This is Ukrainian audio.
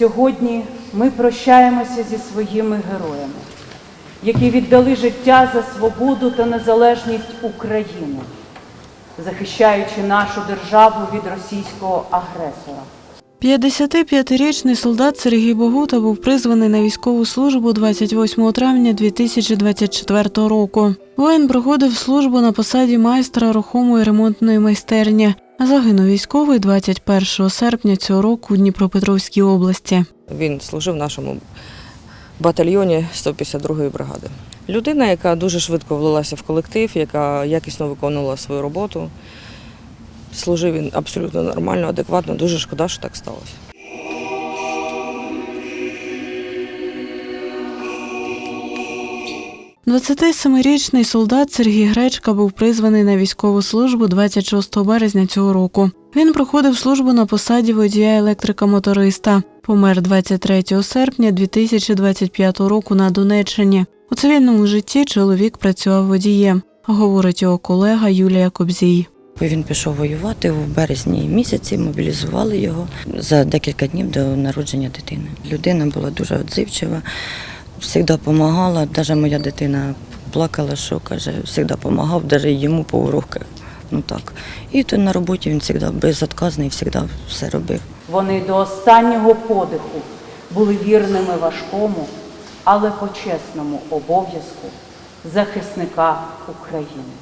Сьогодні ми прощаємося зі своїми героями, які віддали життя за свободу та незалежність України, захищаючи нашу державу від російського агресора. 55-річний солдат Сергій Богута був призваний на військову службу 28 травня 2024 року. Воїн проходив службу на посаді майстра рухомої ремонтної майстерні, загинув військовий 21 серпня цього року у Дніпропетровській області. Він служив в нашому батальйоні 152-ї бригади. Людина, яка дуже швидко влилася в колектив, яка якісно виконувала свою роботу. Служив він абсолютно нормально, адекватно. Дуже шкода, що так сталося. – 27-річний солдат Сергій Гречка був призваний на військову службу 26 березня цього року. Він проходив службу на посаді водія електрика-моториста. Помер 23 серпня 2025 року на Донеччині. У цивільному житті чоловік працював водієм, говорить його колега Юлія Кобзій. Він пішов воювати в березні місяці, мобілізували його за декілька днів до народження дитини. Людина була дуже відзивчива, завжди допомагала. Навіть моя дитина плакала, що каже, завжди допомагав, навіть йому по уроках. Ну так. І то на роботі він завжди безотказний, завжди все робив. Вони до останнього подиху були вірними важкому, але почесному обов'язку захисника України.